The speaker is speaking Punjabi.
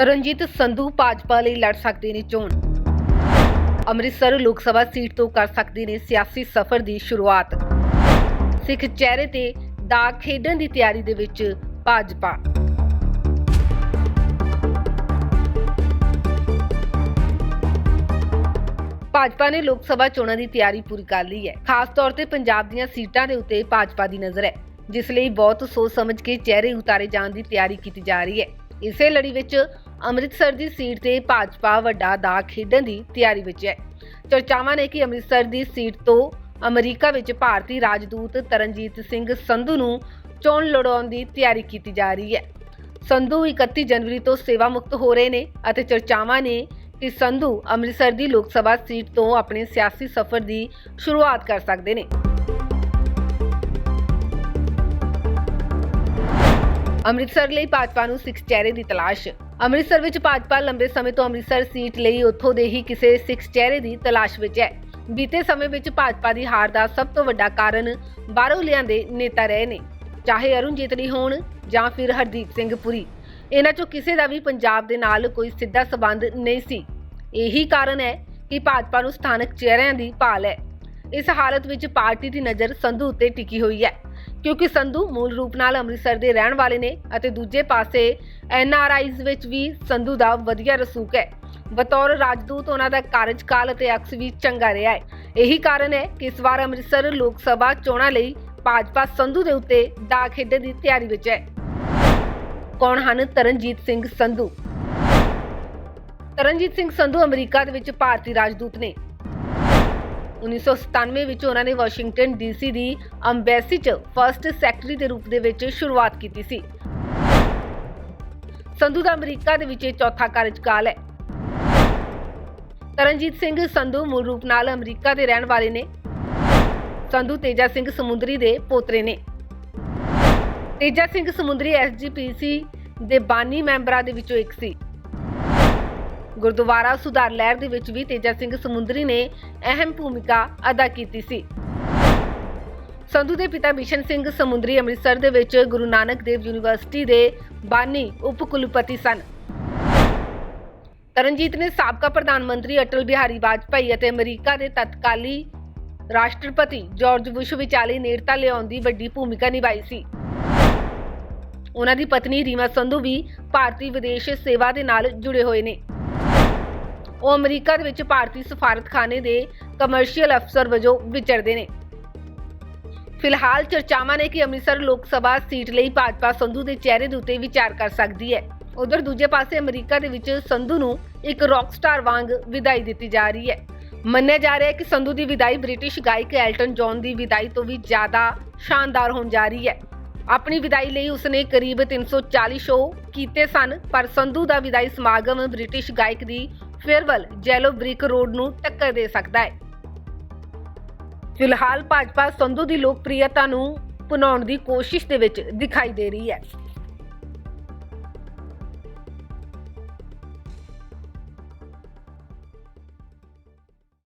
ਰਣਜੀਤ ਸੰਧੂ ਭਾਜਪਾ ਲਈ ਲੜ ਸਕਦੇ ਨੇ ਚੋਣ। ਅੰਮ੍ਰਿਤਸਰ ਲੋਕ ਸਭਾ ਸੀਟ ਤੋਂ ਕਰ ਸਕਦੇ ਨੇ ਸਿਆਸੀ ਸਫ਼ਰ ਦੀ ਸ਼ੁਰੂਆਤ। ਸਿੱਖ ਚਿਹਰੇ ਤੇ ਦਾਗ ਖੇਡਣ ਦੀ ਤਿਆਰੀ ਦੇ ਵਿੱਚ ਭਾਜਪਾ। ਭਾਜਪਾ ਨੇ ਲੋਕ ਸਭਾ ਚੋਣਾਂ ਦੀ ਤਿਆਰੀ ਪੂਰੀ ਕਰ ਲਈ ਹੈ। ਖਾਸ ਤੌਰ ਤੇ ਪੰਜਾਬ ਦੀਆਂ ਸੀਟਾਂ ਦੇ ਉੱਤੇ ਭਾਜਪਾ ਦੀ ਨਜ਼ਰ ਹੈ, ਜਿਸ ਲਈ ਬਹੁਤ ਸੋਚ ਸਮਝ ਕੇ ਚਿਹਰੇ ਉਤਾਰੇ ਜਾਣ ਦੀ ਤਿਆਰੀ ਕੀਤੀ ਜਾ ਰਹੀ ਹੈ। ਇਸੇ ਲੜੀ ਵਿੱਚ ਅੰਮ੍ਰਿਤਸਰ ਦੀ ਸੀਟ ਤੇ ਭਾਜਪਾ ਵੱਡਾ ਦਾਅ ਖੇਡਣ ਦੀ ਤਿਆਰੀ ਵਿੱਚ ਹੈ। ਚਰਚਾਵਾਂ ਨੇ ਕਿ ਅੰਮ੍ਰਿਤਸਰ ਦੀ ਸੀਟ ਤੋਂ ਅਮਰੀਕਾ ਵਿੱਚ ਭਾਰਤੀ ਰਾਜਦੂਤ ਤਰਨਜੀਤ ਸਿੰਘ ਸੰਧੂ ਨੂੰ ਚੋਣ ਲੜਾਉਣ ਦੀ ਤਿਆਰੀ ਕੀਤੀ ਜਾ ਰਹੀ ਹੈ। ਸੰਧੂ 31 ਜਨਵਰੀ ਤੋਂ ਸੇਵਾ ਮੁਕਤ ਹੋ ਰਹੇ ਨੇ ਅਤੇ ਚਰਚਾਵਾਂ ਨੇ ਕਿ ਸੰਧੂ ਅੰਮ੍ਰਿਤਸਰ ਦੀ ਲੋਕ ਸਭਾ ਸੀਟ ਤੋਂ ਆਪਣੇ ਸਿਆਸੀ ਸਫ਼ਰ ਦੀ ਸ਼ੁਰੂਆਤ ਕਰ ਸਕਦੇ ਨੇ। ਅੰਮ੍ਰਿਤਸਰ ਲਈ ਭਾਜਪਾ ਨੂੰ ਸਿੱਖ ਚਿਹਰੇ ਦੀ ਤਲਾਸ਼ ਅੰਮ੍ਰਿਤਸਰ ਵਿੱਚ ਭਾਜਪਾ ਲੰਬੇ ਸਮੇਂ ਤੋਂ ਅੰਮ੍ਰਿਤਸਰ ਸੀਟ ਲਈ ਉੱਥੋਂ ਦੇ ਹੀ ਕਿਸੇ ਸਿੱਖ ਚਿਹਰੇ ਦੀ ਤਲਾਸ਼ ਵਿੱਚ ਹੈ। ਬੀਤੇ ਸਮੇਂ ਵਿੱਚ ਭਾਜਪਾ ਦੀ ਹਾਰ ਦਾ ਸਭ ਤੋਂ ਵੱਡਾ ਕਾਰਨ ਬਾਹਰੋਂ ਲਿਆਂਦੇ ਨੇਤਾ ਰਹੇ ਨੇ। ਚਾਹੇ ਅਰੁਣ ਜੇਤਲੀ ਹੋਣ ਜਾਂ ਫਿਰ ਹਰਦੀਪ ਸਿੰਘ ਪੁਰੀ, ਇਹਨਾਂ ਚੋਂ ਕਿਸੇ ਦਾ ਵੀ ਪੰਜਾਬ ਦੇ ਨਾਲ ਕੋਈ ਸਿੱਧਾ ਸਬੰਧ ਨਹੀਂ ਸੀ। ਇਹੀ ਕਾਰਨ ਹੈ ਕਿ ਭਾਜਪਾ ਨੂੰ ਸਥਾਨਕ ਚਿਹਰਿਆਂ ਦੀ ਭਾਲ ਹੈ। ਇਸ ਹਾਲਤ ਵਿੱਚ ਪਾਰਟੀ ਦੀ ਨਜ਼ਰ ਸੰਧੂ ਉੱਤੇ ਟਿਕੀ ਹੋਈ ਹੈ। ਕਿਉਂਕਿ ਸੰਧੂ ਮੂਲ ਰੂਪ ਨਾਲ ਅੰਮ੍ਰਿਤਸਰ ਦੇ ਰਹਿਣ ਵਾਲੇ ਨੇ ਅਤੇ ਦੂਜੇ ਪਾਸੇ ਐਨਆਰਆਈਜ਼ ਵਿੱਚ ਵੀ ਸੰਧੂ ਦਾ ਵਧੀਆ ਰਸੂਖ ਹੈ। ਬਤੌਰ ਰਾਜਦੂਤ ਉਹਨਾਂ ਦਾ ਕਾਰਜਕਾਲ ਅਤੇ ਅਕਸ ਵੀ ਚੰਗਾ ਰਿਹਾ ਹੈ। ਇਹੀ ਕਾਰਨ ਹੈ ਕਿ ਇਸ ਵਾਰ ਅੰਮ੍ਰਿਤਸਰ ਲੋਕ ਸਭਾ ਚੋਣਾਂ ਲਈ ਭਾਜਪਾ ਸੰਧੂ ਦੇ ਉੱਤੇ ਦਾ ਖੇਡਣ ਦੀ ਤਿਆਰੀ ਵਿੱਚ ਹੈ। ਕੌਣ ਹਨ ਤਰਨਜੀਤ ਸਿੰਘ ਸੰਧੂ? ਤਰਨਜੀਤ ਸਿੰਘ ਸੰਧੂ ਅਮਰੀਕਾ ਦੇ ਵਿੱਚ ਭਾਰਤੀ ਰਾਜਦੂਤ ਨੇ। 1997 ਵਿੱਚ ਉਹਨਾਂ ਨੇ ਵਾਸ਼ਿੰਗਟਨ ਡੀਸੀ ਦੀ ਅੰਬੈਸੀ 'ਚ ਫਰਸਟ ਸੈਕਟਰੀ ਦੇ ਰੂਪ ਦੇ ਵਿੱਚ ਸ਼ੁਰੂਆਤ ਕੀਤੀ ਸੀ। ਸੰਧੂ ਦਾ ਅਮਰੀਕਾ ਦੇ ਵਿੱਚ ਇਹ ਚੌਥਾ ਕਾਰਜਕਾਲ ਹੈ। ਤਰਨਜੀਤ ਸਿੰਘ ਸੰਧੂ ਮੂਲ ਰੂਪ ਨਾਲ ਅਮਰੀਕਾ ਦੇ ਰਹਿਣ ਵਾਲੇ ਨੇ। ਸੰਧੂ ਤੇਜਾ ਸਿੰਘ ਸਮੁੰਦਰੀ ਦੇ ਪੋਤਰੇ ਨੇ। ਤੇਜਾ ਸਿੰਘ ਸਮੁੰਦਰੀ ਐਸਜੀਪੀਸੀ ਦੇ ਬਾਨੀ ਮੈਂਬਰਾਂ ਦੇ ਵਿੱਚੋਂ ਇੱਕ ਸੀ। ਗੁਰਦੁਆਰਾ ਸੁਧਾਰ ਲਹਿਰ ਦੇ ਵਿੱਚ ਵੀ ਤੇਜਾ ਸਿੰਘ ਸਮੁੰਦਰੀ ਨੇ ਅਹਿਮ ਭੂਮਿਕਾ ਅਦਾ ਕੀਤੀ ਸੀ। ਸੰਧੂ ਦੇ ਪਿਤਾ ਮਿਸ਼ਨ ਸਿੰਘ ਸਮੁੰਦਰੀ ਅੰਮ੍ਰਿਤਸਰ ਦੇ ਵਿੱਚ ਗੁਰੂ ਨਾਨਕ ਦੇਵ ਯੂਨੀਵਰਸਿਟੀ ਦੇ ਬਾਨੀ ਉਪ ਕੁਲਪਤੀ ਸਨ। ਤਰਨਜੀਤ ਨੇ ਸਾਬਕਾ ਪ੍ਰਧਾਨ ਮੰਤਰੀ ਅਟਲ ਬਿਹਾਰੀ ਵਾਜਪਾਈ ਅਤੇ ਅਮਰੀਕਾ ਦੇ ਤਤਕਾਲੀ ਰਾਸ਼ਟਰਪਤੀ ਜਾਰਜ ਬੁਸ਼ ਵਿਚਾਲੇ ਨੇੜਤਾ ਲਿਆਉਣ ਦੀ ਵੱਡੀ ਭੂਮਿਕਾ ਨਿਭਾਈ ਸੀ। ਉਹਨਾਂ ਦੀ ਪਤਨੀ ਰੀਮਾ ਸੰਧੂ ਵੀ ਭਾਰਤੀ ਵਿਦੇਸ਼ ਸੇਵਾ ਦੇ ਨਾਲ ਜੁੜੇ ਹੋਏ ਨੇ। ਉਹ ਅਮਰੀਕਾ ਦੇ ਵਿੱਚ ਭਾਰਤੀ ਸਫਾਰਤਖਾਨੇ ਦੇ ਕਮਰਸ਼ੀਅਲ ਅਫਸਰ ਵਜੋਂ ਵਿਚਰਦੇ ਨੇ। ਫਿਲਹਾਲ ਚਰਚਾਵਾਂ ਨੇ ਕਿ ਅੰਮ੍ਰਿਤਸਰ ਲੋਕ ਸਭਾ ਸੀਟ ਲਈ ਭਾਜਪਾ ਸੰਧੂ ਦੇ ਚਿਹਰੇ ਦੇ ਉੱਤੇ ਵਿਚਾਰ ਕਰ ਸਕਦੀ ਹੈ। ਉਧਰ ਦੂਜੇ ਪਾਸੇ ਅਮਰੀਕਾ ਦੇ ਵਿੱਚ ਸੰਧੂ ਨੂੰ ਇੱਕ ਰੌਕ ਸਟਾਰ ਵਾਂਗ ਵਿਦਾਈ ਦਿੱਤੀ ਜਾ ਰਹੀ ਹੈ। ਮੰਨਿਆ ਜਾ ਰਿਹਾ ਹੈ ਕਿ ਸੰਧੂ ਦੀ ਵਿਦਾਈ ਬ੍ਰਿਟਿਸ਼ ਗਾਇਕ ਐਲਟਨ ਜੌਨ ਦੀ ਵਿਦਾਈ ਤੋਂ ਵੀ ਜ਼ਿਆਦਾ ਸ਼ਾਨਦਾਰ ਹੋਣ ਜਾ ਰਹੀ ਹੈ। ਆਪਣੀ ਵਿਦਾਈ ਲਈ ਉਸਨੇ ਕਰੀਬ 340 ਸ਼ੋਅ ਕੀਤੇ ਸਨ, ਪਰ ਸੰਧੂ ਦਾ ਵਿਦਾਈ ਸਮਾਗਮ ਬ੍ਰਿਟਿਸ਼ ਗਾਇਕ ਦੀ ਫੇਅਰਵੈਲ ਜੈਲੋ ਬ੍ਰਿਕ ਰੋਡ ਨੂੰ ਟੱਕਰ ਦੇ ਸਕਦਾ ਹੈ। ਫਿਲਹਾਲ ਭਾਜਪਾ ਸੰਧੂ ਦੀ ਲੋਕਪ੍ਰਿਯਤਾ ਨੂੰ ਭੁਨਾਉਣ ਦੀ ਕੋਸ਼ਿਸ਼ ਦੇ ਵਿੱਚ ਦਿਖਾਈ ਦੇ ਰਹੀ ਹੈ।